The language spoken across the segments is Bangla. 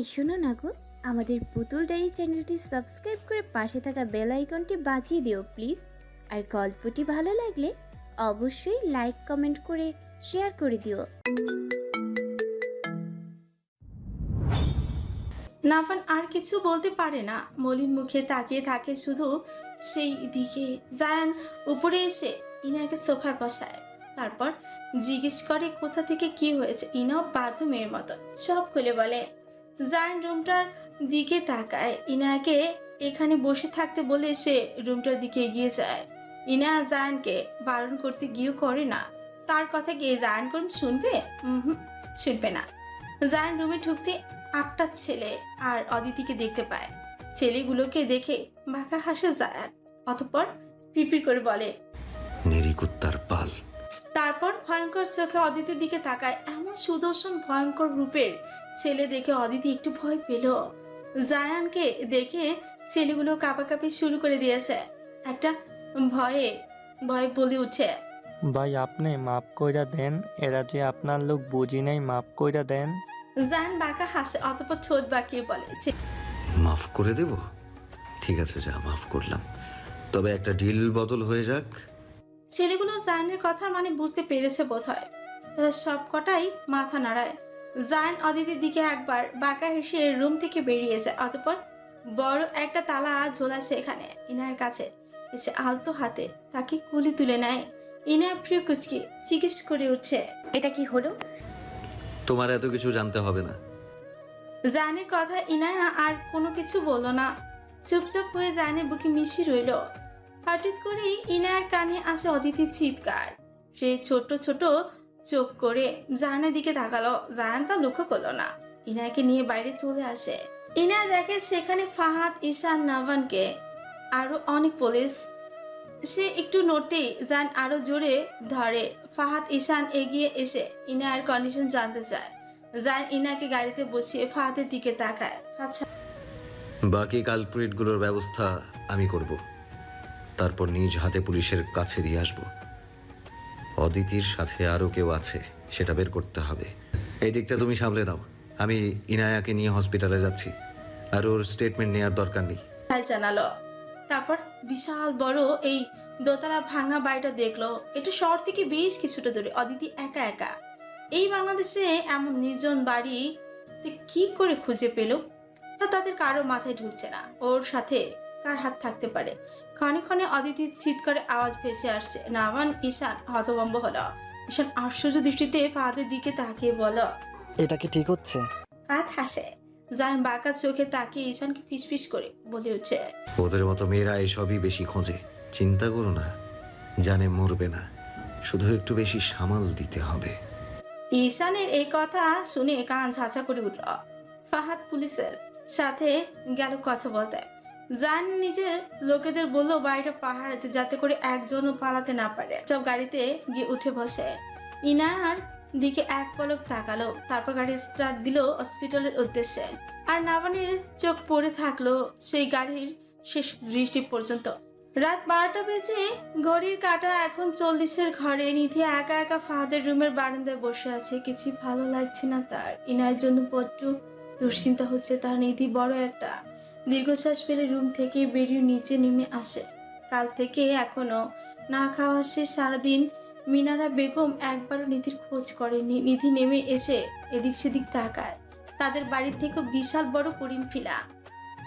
এই শোনো না গো, আমাদের পুতুল ডায়েরি চ্যানেলটি সাবস্ক্রাইব করে পাশে থাকা বেল আইকনটি বাজিয়ে দিও প্লিজ। আর গল্পটি ভালো লাগলে অবশ্যই লাইক, কমেন্ট করে শেয়ার করে দিও। নাফান আর কিছু বলতে পারে না। মলিন মুখে তাকিয়ে থাকে শুধু সেই দিকে। জায়ান উপরে এসে ইনাকে সোফায় বসায়। তারপর জিজ্ঞেস করে, কোথা থেকে কি হয়েছে? ইনাও বাধ্য মেয়ের মতো। সব খুলে বলে জায়ান রুমটার দিকে তাকায়। ইনাকে এখানে বসে থাকতে বলে সে রুমটার দিকে এগিয়ে যায়। ইনা জায়ানকে বারণ করতে গিয়েও করে না। তার কথা গিয়ে জায়ান করুন শুনবে? হুম শুনবে না। জায়ান রুমে ঢুকতে আটটা ছেলে আর অদিতিকে দেখতে পায়। ছেলেগুলোকে দেখে বাঁকা হাসে জায়ান। অতঃপর পিপির করে বলে নিরিকুত্তার পাল। তারপর ভয়ঙ্কর চোখে অদিতির দিকে তাকায়। এমন সুদর্শন ভয়ঙ্কর রূপের ছেলে দেখে অদিতি একটু ভয় পেল। জায়ানকে দেখে ছেলেগুলো কাঁপাকাঁপি শুরু করে দিয়েছে। একটা ভয়ে ভয় বলে উঠে ভাই আপনি মাফ কইরা দেন এরা যে আপনার লোক বুঝি নাই মাফ কইরা দেন। জায়ান বাঁকা হাসে অতঃপর ঠোঁট বাঁকিয়ে বলে "ছে- মাফ করে দেব? ঠিক আছে যা মাফ করলাম। তবে একটা ডিল বদল হয়ে যাক। ছেলেগুলো জায়নের কথা মানে বুঝতে পেরেছে বোধ হয় তারা সব কটাই মাথা নাড়ায়। জায়ন অদিতির দিকে একবার বাঁকা হেসে রুম থেকে বেরিয়ে যায়। অতঃপর বড় একটা তালা ঝোলা সেখানে ইনায়ের কাছে। এসে আলতো হাতে তাকে কুলি তুলে নেয়। ইনা প্রিয় কুচকি জিজ্ঞেস করে উঠছে এটা কি হলো? তোমার এত কিছু জানতে হবে না। জায়নের কথা ইনায়া আর কোনো কিছু বলল না। চুপচাপ হয়ে জায়নের বুকে মিশি রইল। হঠাৎ করেই ইনায়ার কানে আসে অদিতির চিৎকার। সেই ছোট ছোট চোখ করে জাহানের দিকে তাকালো। জাহান তা লক্ষ্য করল না। ইনায়াকে নিয়ে বাইরে চলে আসে। ইনায়া দেখে সেখানে ফাহাদ, ঈশান, নাভানকে আরও অনেক পুলিশ। সে একটু নড়তেই জান আরও জোরে ধরে। ফাহাদ, ঈশান এগিয়ে এসে ইনায়ার কন্ডিশন জানতে চায়। জান ইনাকে গাড়িতে বসিয়ে ফাহাদের দিকে তাকায়। আচ্ছা। বাকি কালপ্রিটগুলোর ব্যবস্থা আমি করব। তারপর নিজ হাতে পুলিশের কাছে দিয়ে আসব। অদিতির সাথে আরও কেউ আছে, সেটা বের করতে হবে। এই দিকটা তুমি সামলে নাও। আমি ইনায়াকে নিয়ে হসপিটালে যাচ্ছি। আর ওর স্টেটমেন্ট নেওয়ার দরকার নেই। জানালো। তারপর বিশাল বড় এই দোতলা ভাঙা বাড়িটা দেখল। এটা শহর থেকে বেশ কিছুটা দূরে। অদিতি একা একা। এই বাংলাদেশে এমন নির্জন বাড়ি কি করে খুঁজে পেল? তা তাদের কারও মাথায় ঢুকছে না। ওর সাথে কার হাত থাকতে পারে? ক্ষণে ক্ষণে অদিতির চিৎকারে আওয়াজ ভেসে আসছে। নামান ঈশান হতভম্ব হলো। ঈশান আশ্চর্য দৃষ্টিতে ফাহাদের দিকে তাকিয়ে বলো এটা কি ঠিক হচ্ছে? ফাহাদ হাসে। জান বাঁকা চোখে তাকিয়ে ঈশানকে ফিসফিস করে বলে উঠছে ওদের মতো মেয়েরা এসবই বেশি খোঁজে। চিন্তা করো না জানে মরবে না। শুধু একটু বেশি সামাল দিতে হবে। ঈশানের এই কথা শুনে কান ঝাঁঝা করে উঠল। ফাহাদ পুলিশের সাথে গেল কথা বলতে। জান নিজের লোকেদের বলল, বাড়িটা পাহাড়েতে যাতে করে একজনও পালাতে না পারে। সব গাড়িতে গিয়ে উঠে বসে। ইনার দিকে এক পলক তাকালো, তারপর গাড়ি স্টার্ট দিল হসপিটালের উদ্দেশ্যে। আর নাবানের চোখ পড়ে থাকল সেই গাড়ির শেষ দৃষ্টি পর্যন্ত। রাত বারোটা বেজে ঘড়ির কাটা এখন চল্লিশের ঘরে। নিধি একা একা ফাহাদের রুমের বারান্দায় বসে আছে। কিছুই ভালো লাগছে না তার। ইনার জন্য বড্ড দুশ্চিন্তা হচ্ছে। তার নিধি বড় একটা দীর্ঘশ্বাস ফেলে রুম থেকে বেরিয়ে নিচে নেমে আসে। কাল থেকে এখনও না খাওয়া সে সারাদিন মিনারা বেগম একবারও নিধির খোঁজ করেনি। নিধি নেমে এসে এদিক সেদিক তাকায়। তাদের বাড়ির থেকেও বিশাল বড় করিম ফিলা।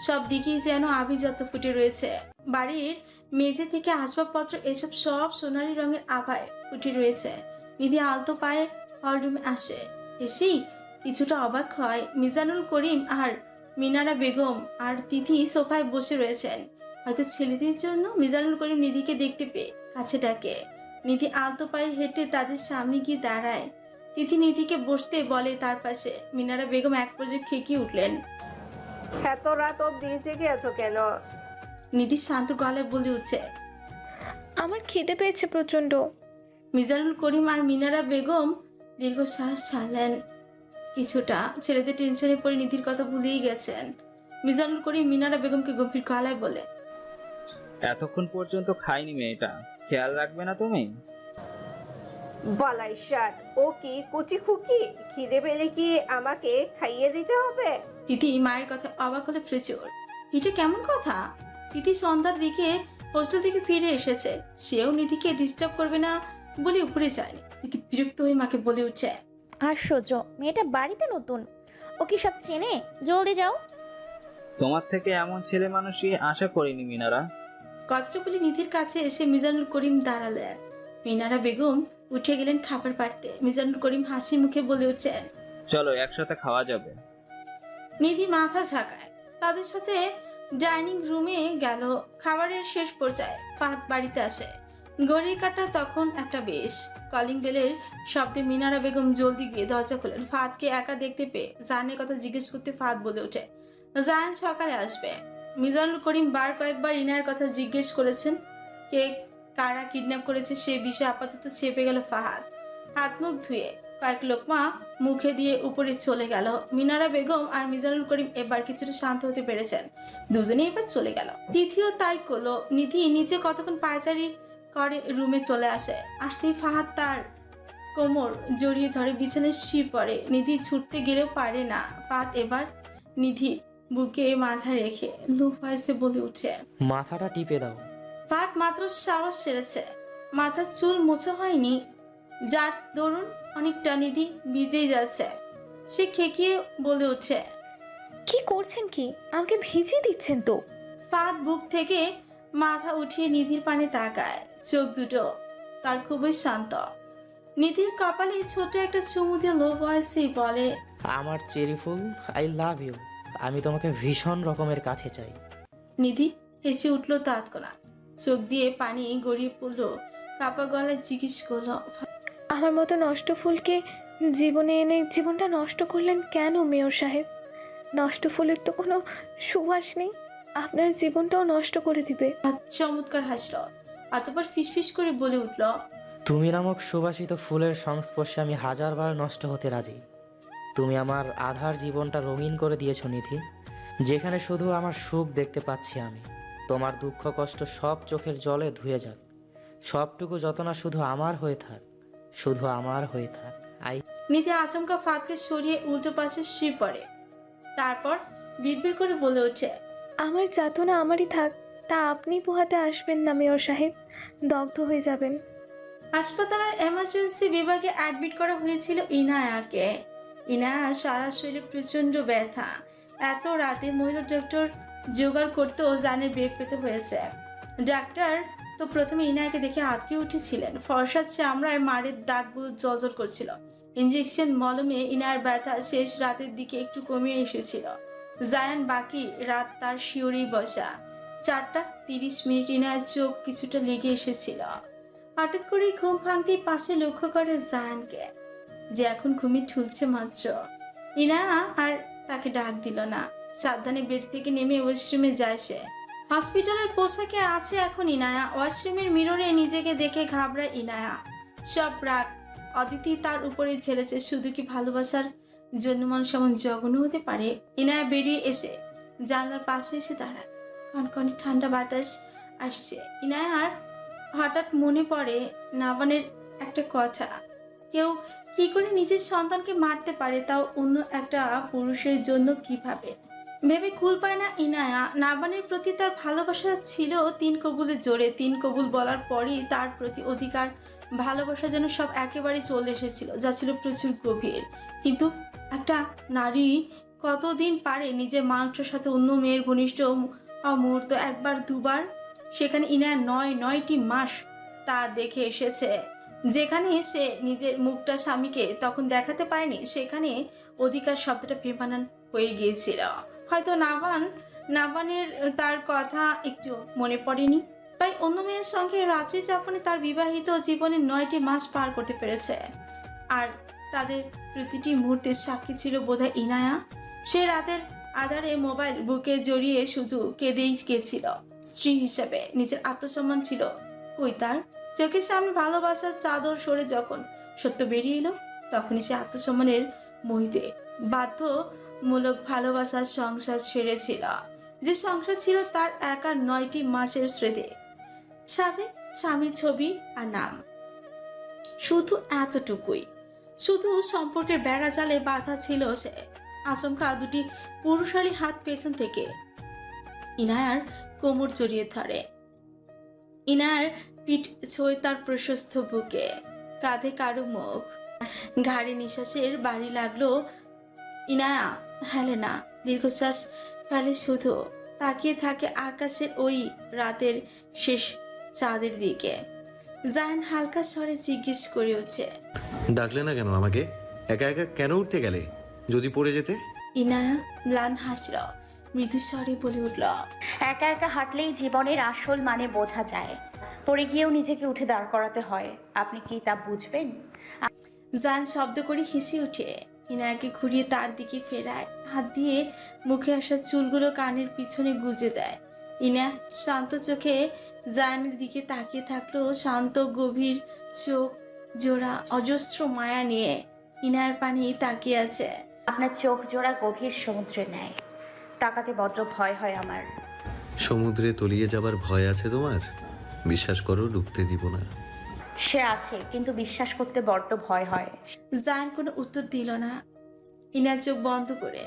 সব দিকেই যেন আভিজাত ফুটে রয়েছে। বাড়ির মেঝে থেকে আসবাবপত্র, এসব সব সোনালি রঙের আভায় ফুটে রয়েছে। নিধি আলতো পায়ে হলরুমে আসে। এসেই কিছুটা অবাক হয়। মিজানুল করিম আর মিনারা বেগম আর তিথি সোফায় বসে রয়েছেন। হয়তো ছেলেদের জন্য মিজানুল করিম নিধিকে দেখতে পেয়ে কাছে ডাকে। নিধি আলতো পায়ে হেঁটে তাদের সামনে গিয়ে দাঁড়ায়। তিথি নিধিকে বসতে বলে তার পাশে। মিনারা বেগম এক পর্যায়ে খেকিয়ে উঠলেন। এত রাত অব্দি জেগে আছো কেন? নিধি শান্ত গলায় বলে উঠছে আমার খিদে পেয়েছে প্রচণ্ড মিজানুল করিম আর মিনারা বেগম দীর্ঘশ্বাস ছাড়লেন। কিছুটা ছেলেদের টেনশনে পড়ে নিধির কথা ভুলেই গেছেন। মিজানুল করিম মিনারা বেগমকে গভীর গলায় বলে এতক্ষণ পর্যন্ত খাইনি মেয়েটা খেয়াল রাখবে না তুমি? বালাই শার্ট ও কি কুচি খুকি? খিদে পেলে কি আমাকে খাইয়ে দিতে হবে? তিথি মায়ের কথা অবাক হলে প্রচুর। এটা কেমন কথা? তিথি সন্ধ্যার দিকে হোস্টেল থেকে ফিরে এসেছে। সেও নিধিকে ডিস্টার্ব করবে না বলে উপরে যায়নি তিথি বিরক্ত হয়ে মাকে বলে উঠছে আশ্চর্য মেয়েটা বাড়িতে নতুন। ও কি সব চেনে? জলদি যাও। তোমার থেকে এমন ছেলে মানুষই আশা করিনি মিনারা। কথাটা বলে নিধির কাছে এসে মিজানুল করিম দাঁড়ালেন মিনারা বেগম উঠে গেলেন খাবার পাড়তে মিজানুল করিম হাসি মুখে বলে উঠছেন চলো একসাথে খাওয়া যাবে। নিধি মাথা ঝাঁকায়। তাদের সাথে ডাইনিং রুমে গেল। খাবারের শেষ পর্যায়ে ফাহাদ বাড়িতে আসে। ঘড়ির কাটা তখন একটা বেশ। কলিং বেলের শব্দে মিনারা বেগম জলদি গিয়ে দরজা খোলেন। ফাহাদকে একা দেখতে পেয়ে জানের কথা জিজ্ঞেস করতে ফাহাদ বলে ওঠে। জায়ান সকালে আসবে। মিজানুল করিম বার কয়েকবার ইনার কথা জিজ্ঞেস করেছেন, কে কারা কিডন্যাপ করেছে সে বিষয়ে আপাতত চেপে গেল ফাহাদ। হাত মুখ ধুয়ে কয়েক লোকমা মুখে দিয়ে উপরে চলে গেল। মিনারা বেগম আর মিজানুল করিম এবার কিছুটা শান্ত হতে পেরেছেন। দুজনেই এবার চলে গেল। নিধিও তাই করল। নিধি নিচে কতক্ষণ পায়চারি করে রুমে চলে আসে। আসতেই ফাহাদ তার কোমর জড়িয়ে ধরে বিছানায় শুয়ে পড়ে। নিধি ছুটতে গেলেও পারে না। পাত এবার নিধি বুকে মাথা রেখে লো ভয়েসে বলে উঠে মাথাটা টিপে দাও। ফাহাদ মাত্র সাহস সেরেছে মাথার চুল মোছা হয়নি। যার দরুন অনেকটা নিধি ভিজেই যাচ্ছে। সে খেকিয়ে বলে ওঠে কি করছেন কি? আমাকে ভিজিয়ে দিচ্ছেন তো। ফাঁদ বুক থেকে মাথা উঠিয়ে নিধির পানে তাকায়। চোখ দুটো তার খুবই শান্ত। নিধির কপালে ছোট একটা চুমু দিয়ে লো ভয়েসেই বলে আমার চেরি ফুল আই লাভ ইউ আমি তোমাকে ভীষণ রকমের কাছে চাই। নিধি হেসে উঠল তৎক্ষণাৎ চোখ দিয়ে পানি গড়িয়ে পড়ল। কাপা গলায় জিজ্ঞেস করল আমার মতো নষ্ট ফুলকে জীবনে এনে জীবনটা নষ্ট করলেন কেন মেয়র সাহেব? নষ্ট ফুলের তো কোনো সুবাস নেই। আপনার জীবনটাও নষ্ট করে দিবে। চমৎকার হাসলো। অতপর ফিসফিস করে বলে উঠল তুমি নামক সুবাসিত ফুলের সংস্পর্শে আমি হাজারবার নষ্ট হতে রাজি। তুমি আমার আধার জীবনটা রঙিন করে দিয়েছ নিধি। যেখানে শুধু আমার সুখ দেখতে পাচ্ছি আমি। তোমার দুঃখ কষ্ট সব চোখের জলে ধুয়ে যাক। সবটুকু যতনা শুধু আমার হয়ে থাক শুধু আমার হয়ে থাক। আই নিধি আচমকা ফাঁদকে সরিয়ে উল্টো পাশে শুয়ে পড়ে। তারপর বিড়বিড় করে বলে ওঠে আমার যাতনা আমারই থাক তা আপনি পোহাতে আসবেন না, মেয়র সাহেব। দগ্ধ হয়ে যাবেন। হাসপাতালের এমার্জেন্সি বিভাগে অ্যাডমিট করা হয়েছিল ইনায়াকে। ইনায়া সারা শরীরে প্রচণ্ড ব্যথা। এত রাতে মহিলা ডক্টর জোগাড় করতেও জানের বেগ পেতে হয়েছে। ডাক্তার তো প্রথমে ইনায়াকে দেখে আটকে উঠেছিলেন। ফর্সার চামড়ায় মারের দাগগুলো জলজল করছিল। ইঞ্জেকশন মলমে ইনার ব্যথা শেষ রাতের দিকে একটু কমিয়ে এসেছিল। জায়ান বাকি রাত তার শিওরেই বসা। চারটা তিরিশ মিনিট ইনার চোখ কিছুটা লেগে এসেছিল। হঠাৎ করে ঘুম ভাঙতেই পাশে লক্ষ্য করে জায়ানকে, যে এখন ঘুমি ঠুলছে মাত্র। ইনা আর তাকে ডাক দিল না। সাবধানে বেড থেকে নেমে ওয়াশরুমে যায় সে। হসপিটালের পোশাকে আছে এখন ইনায়া। ওয়াশরুমের মিররে নিজেকে দেখে ঘাবড়ায় ইনায়া। সব রাগ। অদিতি তার উপরে ছেড়েছে। শুধু কি ভালোবাসার জন্য মানুষ এমন জঘন্য হতে পারে? ইনায়া বেরিয়ে এসে জানলার পাশে এসে দাঁড়ায়। কনকনে ঠান্ডা বাতাস আসছে। ইনায়ার হঠাৎ মনে পড়ে নাবানের একটা কথা। কেউ কি করে নিজের সন্তানকে মারতে পারে তাও অন্য একটা পুরুষের জন্য কীভাবে? ভেবে কুল পায় না ইনায়া। নাবানের প্রতি তার ভালোবাসা ছিল তিন কবুলের জোরে। তিন কবুল বলার পরই তার প্রতি অধিকার, ভালোবাসা যেন সব একেবারে চলে এসেছিল, যা ছিল প্রচুর গভীর। কিন্তু একটা নারী কতদিন পারে নিজের মানুষের সাথে অন্য মেয়ের ঘনিষ্ঠ মুহূর্ত একবার দুবার। সেখানে ইনায়া নয়, নয়টি মাস তা দেখে এসেছে। যেখানে সে নিজের মুখটা স্বামীকে তখন দেখাতে পারেনি, সেখানে অধিকার শব্দটা বেমানান হয়ে গিয়েছিল। হয়তো নাবান নাবানের তার কথা একটু মনে পড়েনি। তাই অন্য মেয়ের সঙ্গে রাত্রি যাপনে তার বিবাহিত জীবনে নয়টি মাস পার করতে পেরেছে। আর তাদের প্রতিটি মুহূর্তের সাক্ষী ছিল বোধহয় ইনায়া। সে রাতের আধারে মোবাইল বুকে জড়িয়ে শুধু কেঁদেই গেছিল। স্ত্রী হিসেবে নিজের আত্মসম্মান ছিল ওই তার। চোখের সামনে ভালোবাসার চাদর সরে যখন সত্য বেরিয়ে এলো, তখনই সে আত্মসম্মানের মহিতে বাধ্যমূলক ভালোবাসার সংসার ছেড়েছিল। যে সংসার ছিল তার একা নয়টি মাসের স্মৃতি। সাথে স্বামীর ছবি আর নাম। শুধু এতটুকুই। শুধু সম্পর্কের বেড়া জালে বাধা ছিল সে। আচমকা দুটি পুরুষালী হাত পেছন থেকে ইনায়ার কোমর জড়িয়ে ধরে। ইনায়ার পিঠ ছোঁয় তার প্রশস্ত বুকে, কাঁধে কারও মুখ। ঘাড়ে নিঃশ্বাসের বাড়ি লাগল, ইনায়া হেলে না দীর্ঘশ্বাস ফেলে শুধু তাকিয়ে থাকে আকাশের ওই রাতের শেষ চাঁদের দিকে। জায়ান হালকা স্বরে জিজ্ঞেস করে উঠছে ডাকলে না কেন আমাকে? একা একা কেন উঠতে গেলে? যদি পড়ে যেতে? ইনায়া ম্লান হাসল মৃদু স্বরে বলে উঠল একা একা হাঁটলেই জীবনের আসল মানে বোঝা যায়। পড়ে গিয়েও নিজেকে উঠে দাঁড় করাতে হয়। আপনি কি তা বুঝবেন? জান শব্দ করে হেসে উঠে ইনায়াকে ঘুরিয়ে তার দিকে ফেরায়। হাত দিয়ে মুখে আসা চুলগুলো কানের পিছনে গুজে দেয়। ইনা শান্ত চোখে জায়ানের দিকে তাকিয়ে থাকল। শান্ত গভীর চোখ জোড়া অজস্র মায়া নিয়ে ইনার পানি তাকিয়ে আছে। আপনার চোখ জোড়া গভীর সমুদ্রে নেয়। তাকাতে বড্ড ভয় হয় আমার। সমুদ্রে তলিয়ে যাবার ভয় আছে তোমার? বিশ্বাস করো ডুবতে দিব না। সে আছে কিন্তু বিশ্বাস করতে বড্ড ভয় হয়। জায়ান কোনো উত্তর দিল না। ইনার চোখ বন্ধ করে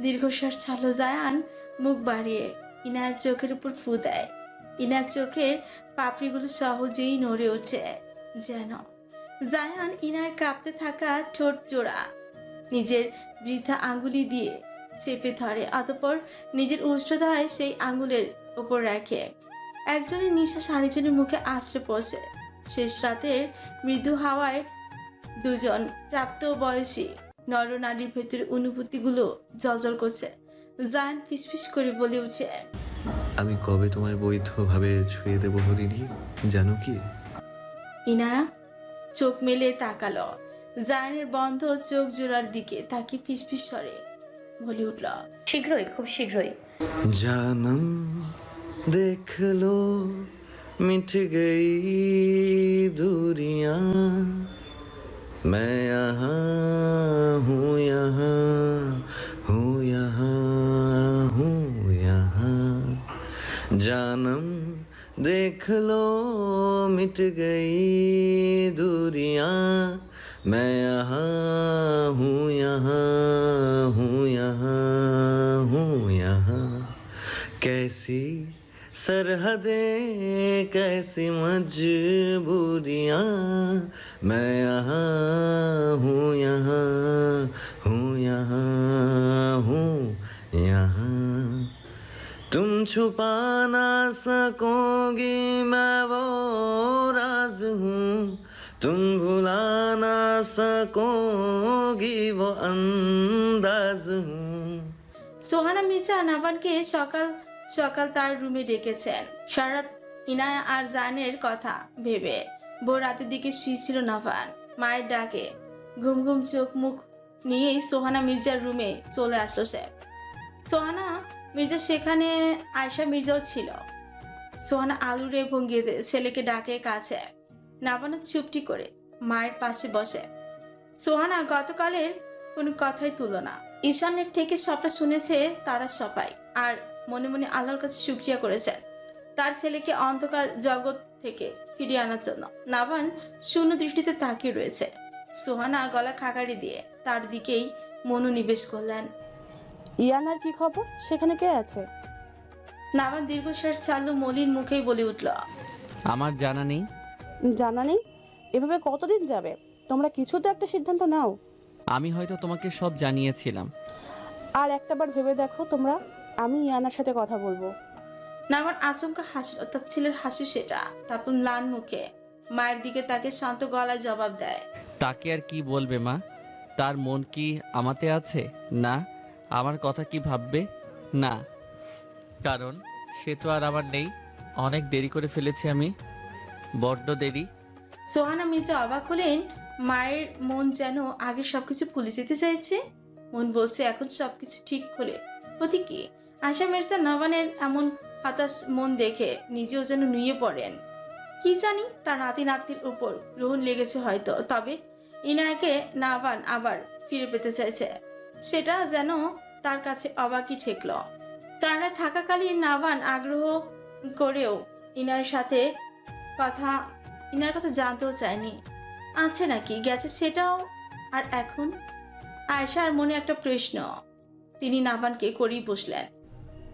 দীর্ঘশ্বাস ছাড়লো জায়ান মুখ বাড়িয়ে ইনার চোখের উপর ফু দেয়। ইনার চোখের পাপড়িগুলো সহজেই নড়ে ওঠে যেন। জায়ান ইনার কাঁপতে থাকা ঠোঁট জোড়া নিজের বৃদ্ধা আঙ্গুলি দিয়ে চেপে ধরে অতপর নিজের উষ্ঠদায় সেই আঙ্গুলের ওপর রাখে। একজনের নিঃশ্বাস আরেকজনের মুখে আশ্রে পড়ছে। শেষ রাতের মৃদু হাওয়ায় দুজন প্রাপ্ত বয়সী নর নরনারীর ভেতর অনুভূতিগুলো জলজল করছে। জায়ান ফিসফিস করে বলে উঠছে আমি কবে তোমায় বৈধভাবে ছুঁয়ে দেবো হরিণী? জানো কি? ইনায়া চোখ মেলে তাকালো। জায়ানের বন্ধ চোখ জোড়ার দিকে তাকে ফিসফিস স্বরে বলে উঠল শীঘ্রই খুব শীঘ্রই जानम देख लो मिट गई दूरियां मैं यहाँ हूँ यहाँ हूँ यहाँ हूँ यहाँ जानम देख लो मिट गई दूरियां मैं यहाँ हूँ यहाँ हूँ यहाँ हूँ, यहाँ। कैसी सरहदें, कैसी मजबूरियाँ। मैं यहाँ हूँ यहाँ हूँ यहाँ हूँ, यहाँ। तुम छुपा ना सकोगी আন্দাজ সোহানা মির্জা নাভানকে সকাল সকাল তার রুমে ডেকেছেন। শরৎ ইনায়া আর জানের কথা ভেবে বউ রাতের দিকে শুয়েছিল নাভান। মায়ের ডাকে ঘুম ঘুম চোখ মুখ নিয়েই সোহানা মির্জার রুমে চলে আসলো সে। সোহানা মির্জা সেখানে আয়সা মির্জাও ছিল। সোহানা আলুরে ভঙ্গিয়ে ছেলেকে ডাকে কাছে। নাবানো চুপটি করে মায়ের পাশে বসে। সোহানা গতকালের কোনো কথাই তুলো না। ঈশানের থেকে সবটা শুনেছে তারা সবাই আর মনে মনে আল্লাহর কাছে শুক্রিয়া করেছেন তার ছেলেকে অন্ধকার জগৎ থেকে ফিরিয়ে আনার জন্য। নাভান শূন্য দৃষ্টিতে তাকিয়ে রয়েছে। সোহানা গলা খাকারি দিয়ে তার দিকেই মনোনিবেশ করলেন। ইয়ানার কি খবর? সেখানে কে আছে? নাভান দীর্ঘশ্বাস ছাড়লো মলিন মুখেই বলে উঠল আমার জানা নেই। জানা নেই? এভাবে কতদিন যাবে? তোমরা কিছু তো একটা সিদ্ধান্ত নাও। আমি হয়তো তোমাকে সব জানিয়েছিলাম। আর একটাবার ভেবে দেখো তোমরা আমি ইয়ানার সাথে কথা বলব। নাভান আচমকা হাসি তার ছেলের হাসি সেটা। তারপর লান মুখে মায়ের দিকে তাকে শান্ত গলায় জবাব দেয়। তাকে আর কি বলবে মা? তার মন কি আমাতে আছে? না। আমার কথা কি ভাববে? না। কারণ সে তো আর আমার নেই। অনেক দেরি করে ফেলেছি আমি। বড্ড দেরি। সোহানা মির্জা অবাক হলেন মায়ের মন যেন আগে সবকিছু ভুলে যেতে চাইছে। মন বলছে, এখন সবকিছু ঠিক হলে প্রতি কি? আশা মির্জা নবানের এমন হতাশ মন দেখে নিজেও যেন নুয়ে পড়েন। কি জানি? তার নাতি নাতনির উপর গ্রহণ লেগেছে হয়তো, তবে ইনায়কে নাবান আবার ফিরে পেতে চাইছে। সেটা যেন তার কাছে অবাকই ঠেকল। তারা থাকাকালীন নাবান আগ্রহ করেও ইনার সাথে কথা ইনার কথা জানতেও চায়নি। আছে নাকি? গেছে সেটাও? আর এখন? আয়শার মনে একটা প্রশ্ন। তিনি নাবানকে করেই বসলেন।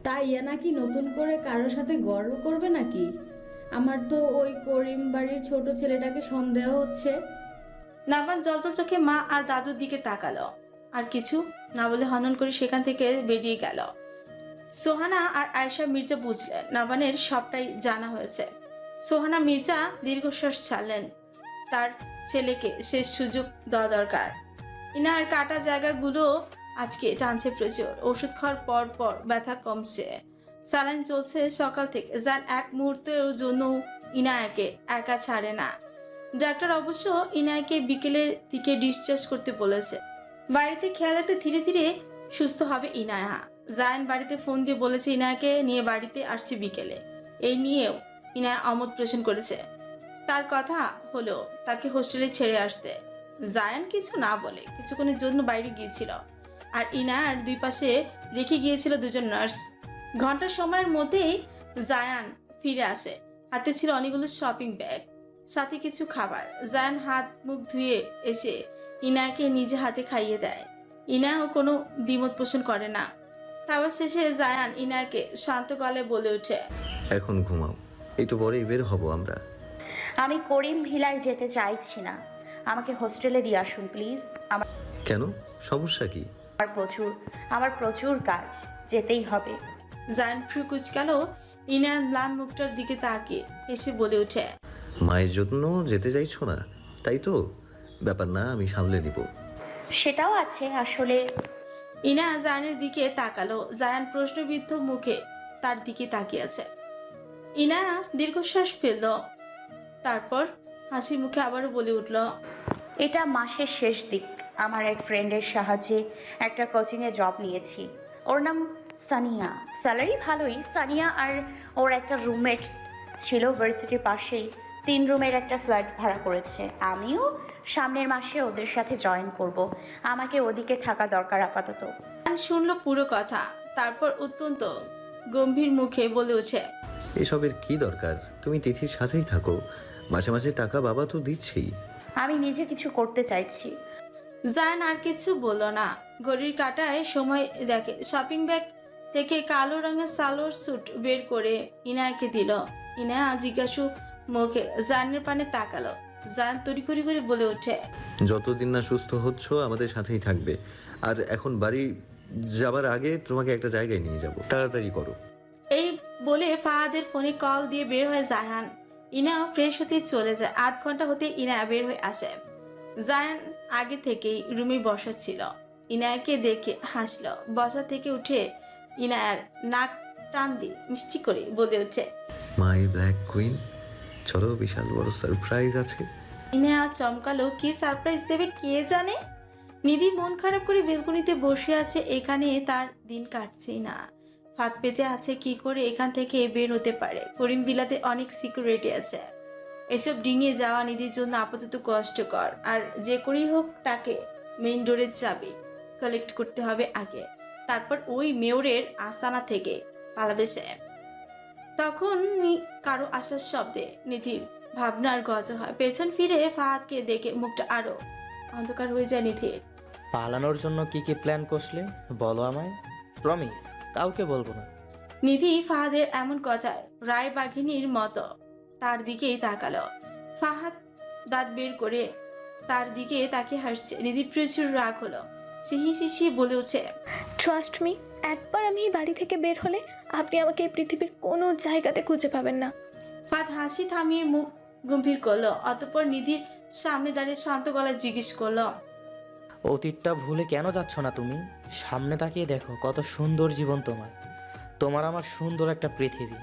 তাই ইয়া নাকি নতুন করে কারোর সাথে গর্ব করবে নাকি? আমার তো ওই করিম বাড়ির ছোট ছেলেটাকে সন্দেহ হচ্ছে। নাবান জলজল চোখে মা আর দাদুর দিকে তাকালো। আর কিছু? না বলে হনন করে সেখান থেকে বেরিয়ে গেল। সোহানা আর আয়েশা মির্জা বুঝলেন নাবানের সবটাই জানা হয়েছে। সোহানা মির্জা দীর্ঘশ্বাস ছাড়লেন। তার ছেলেকে শেষ সুযোগ দেওয়া দরকার। ইনার কাটা জায়গাগুলো আজকে টানছে প্রচুর। ওষুধ খাওয়ার পর পর ব্যথা কমছে। স্যালাইন চলছে সকাল থেকে। যার এক মুহূর্তের জন্য ইনায়াকে একা ছাড়ে না। ডাক্তার অবশ্য ইনায়াকে বিকেলের দিকে ডিসচার্জ করতে বলেছে। বাড়িতে খেয়াল রাখলে ধীরে ধীরে সুস্থ হবে ইনায়া। জায়ান বাড়িতে ফোন দিয়ে বলেছে ইনায়াকে নিয়ে বাড়িতে আসছে বিকেলে। এই নিয়েও ইনায়া অমত পোষণ করেছে। তার কথা হলো তাকে হোস্টেলে ছেড়ে আসতে। জায়ান কিছু না বলে কিছুক্ষণের জন্য বাইরে গিয়েছিল আর ইনায়ার দুই পাশে রেখে গিয়েছিল দুজন নার্স। ঘণ্টা সময়ের মধ্যেই জায়ান ফিরে আসে। হাতে ছিল অনেকগুলো শপিং ব্যাগ, সাথে কিছু খাবার। জায়ান হাত মুখ ধুয়ে এসে ইনাকে নিজে হাতে খাইয়ে দেয়। ইনাও কোনো দ্বিমত পোষণ করে না। খাবার শেষে জায়ান ইনাকে শান্ত গলে বলে ওঠে, এখন ঘুমাও একটু পরেই বের হব আমরা। আমি করিম ভিলায় যেতে চাইছি না। আমাকে হোস্টেলে দিয়ে আসুন প্লিজ। আমার কেন? সমস্যা কি? আমার প্রচুর আমার প্রচুর কাজ। যেতেই হবে। জায়ান ফ্রু কুচকাল ইনার ম্লান মুখটার দিকে তাকিয়ে এসে বলে ওঠে মায়ের জন্য যেতে চাইছো না? তাই তো? ব্যাপার না আমি সামলে নিব। সেটাও আছে আসলে ইনা জায়ানের দিকে তাকালো। জায়ান প্রশ্নবিদ্ধ মুখে তার দিকে তাকিয়ে আছে। ইনা দীর্ঘশ্বাস ফেলল। তারপর হাসি মুখে আবারও বলে উঠল এটা মাসের শেষ দিক। আমার এক ফ্রেন্ডের সাহায্যে একটা কোচিংয়ে জব নিয়েছি। ওর নাম সানিয়া। স্যালারি ভালোই। সানিয়া আর ওর একটা রুমমেট ছিল ভার্সিটির পাশেই। তিন রুমের একটা ফ্ল্যাট ভাড়া করেছে। আমিও সামনের মাসে ওদের সাথে জয়েন করব। আমাকে ওদিকে থাকা দরকার আপাতত। শুনল পুরো কথা। তারপর অত্যন্ত গম্ভীর মুখে বলে ওঠে এসবের কি দরকার? তুমি তিথির সাথেই থাকো। মাসে মাসে টাকা বাবা তো দিচ্ছেই। আমি নিজে কিছু করতে চাইছি। জান আর কিছু বলল না। ঘড়ির কাটায় সময় দেখে শপিং ব্যাগ থেকে কালো রঙের সালোয়ার স্যুট বের করে ইনায়াকে দিল। ইনায়া জিজ্ঞাসু মুখে জায়ানের পানে তাকালো। জায়ান তড়িঘড়ি করে বলে ওঠে যতদিন না সুস্থ হচ্ছ আমাদের সাথেই থাকবে। আর এখন বাড়ি যাবার আগে তোমাকে একটা জায়গায় নিয়ে যাব। তাড়াতাড়ি করো। এই বলে ফাহাদের ফোনে কল দিয়ে বের হয় জায়ান ইনা ফ্রেশ হতে চলে যায়। আধ ঘণ্টা হতে ইনা বের হয়ে আসে। জায়ান আগে থেকেই রুমে বসা ছিল। ইনায়াকে দেখে হাসলো। বসা থেকে উঠে ইনায়ার নাক টান দিয়ে মিষ্টি করে বলে ওঠে মাই ব্ল্যাক কুইন চলো বিশাল বড় সারপ্রাইজ আছে। ইনায়া চমকালো কি সারপ্রাইজ দেবে কে জানে? নিধি মন খারাপ করে বেলকনিতে বসে আছে। এখানে তার দিন কাটছেই না। ফাঁদ পেতে আছে কি করে এখান থেকে বের হতে পারে। করিম বিলাতে অনেক সিকিউরিটি আছে। এসব ডিঙিয়ে যাওয়া নিধির জন্য আপাতত কষ্টকর। আর যে করেই হোক তাকে মেইন ডোরের চাবি কালেক্ট করতে হবে আগে। তারপর ওই মেয়রের আস্তানা থেকে পালাবে সে। তখন কারও আসার শব্দে নিধির ভাবনার গত হয়। পেছন ফিরে ফাহাদকে দেখে মুখটা আরও অন্ধকার হয়ে যায় নিধির। পালানোর জন্য কি কি প্ল্যান করলে? বলো আমায়। প্রমিস কাউকে বলব না। নিধি ফাহাদের এমন কথায় রায় বাঘিনীর মতো তার দিকেই তাকালো। ফাহাদ দাঁত বের করে তার দিকে তাকে হাসছে। নিধি প্রচুর রাগ হলো। সিহি সিসি বলে উঠছে ট্রাস্ট মি একবার আমি এই বাড়ি থেকে বের হলে আপনি আমাকে এই পৃথিবীর কোনো জায়গাতে খুঁজে পাবেন না। ফাদ হাসি থামিয়ে মুখ গম্ভীর করল। অতঃপর নিধির সামনে দাঁড়িয়ে শান্ত গলায় জিজ্ঞেস করল অতীতটা ভুলে কেন যাচ্ছ না তুমি? সামনে তাকিয়ে দেখো কত সুন্দর জীবন তোমার। তোমার আমার সুন্দর একটা পৃথিবী।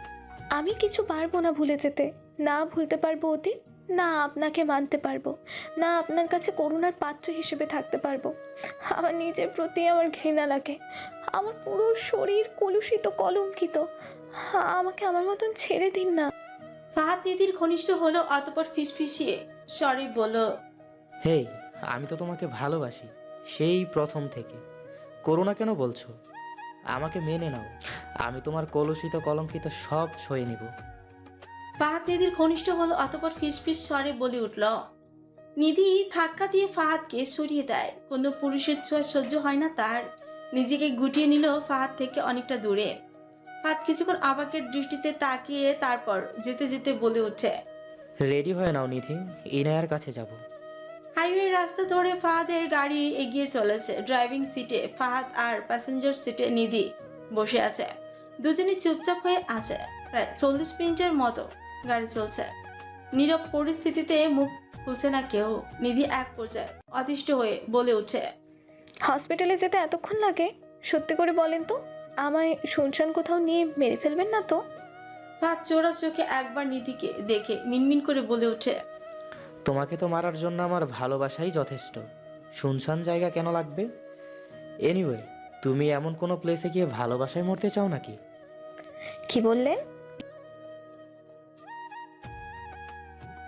আমি কিছু পারব না ভুলে যেতে। না ভুলতে পারব অতীত না আপনাকে মানতে পারব। না আপনার কাছে করুণার পাত্র হিসেবে থাকতে পারব। আমার নিজের প্রতি আমার ঘৃণা লাগে। আমার পুরো শরীর কলুষিত কলঙ্কিত। আমাকে আমার মতন ছেড়ে দিন না। ফাহাদ দিদির ঘনিষ্ঠ হলো অতপর ফিসফিসিয়ে। সরি বলল হেই আমি তো তোমাকে ভালোবাসি। সেই প্রথম থেকে। করোনা কেন বলছো? আমাকে মেনে নাও। আমি তোমার কলুষিত কলঙ্কিত সব সয়ে নিব। ফাহাদ নিধির ঘনিষ্ঠ হলো অতঃপর ফিসফিস স্বরে বলে উঠল নিধি ধাক্কা দিয়ে ফাহাদকে সরিয়ে দেয়। কোনো পুরুষের ছোঁয়া সহ্য হয় না তার। নিজেকে গুটিয়ে নিল ফাহাদ থেকে অনেকটা দূরে। ফাহাদ কিছুক্ষণ আবাকের দৃষ্টিতে তাকিয়ে তারপর যেতে যেতে বলে ওঠে রেডি হয়ে নাও নিধি ইনায়ার কাছে যাব। হাইওয়ে রাস্তা ধরে ফাহাদের গাড়ি এগিয়ে চলেছে। ড্রাইভিং সিটে ফাহাদ আর প্যাসেঞ্জার সিটে নিধি বসে আছে। দুজনে চুপচাপ হয়ে আছে। প্রায় চল্লিশ মিনিটের মতো গাড়ি চলছে। নীরব পরিস্থিতিতে মুখ খুলছে না কেউ। নিধি এক পর্যায়ে অতিষ্ঠ হয়ে বলে ওঠে হসপিটালে যেতে এতক্ষণ লাগে? সত্যি করে বলেন তো আমায় শুনশান কোথাও নিয়ে মেরে ফেলবেন না তো? ফাহাদ চোরা চোখে একবার নিধিকে দেখে মিনমিন করে বলে ওঠে তোমাকে তো মারার জন্য আমার ভালোবাসাই যথেষ্ট। শুনশান জায়গা কেন লাগবে? এনিওয়ে তুমি এমন কোনো প্লেসে গিয়ে ভালোবাসায় মরতে চাও নাকি? কি বললেন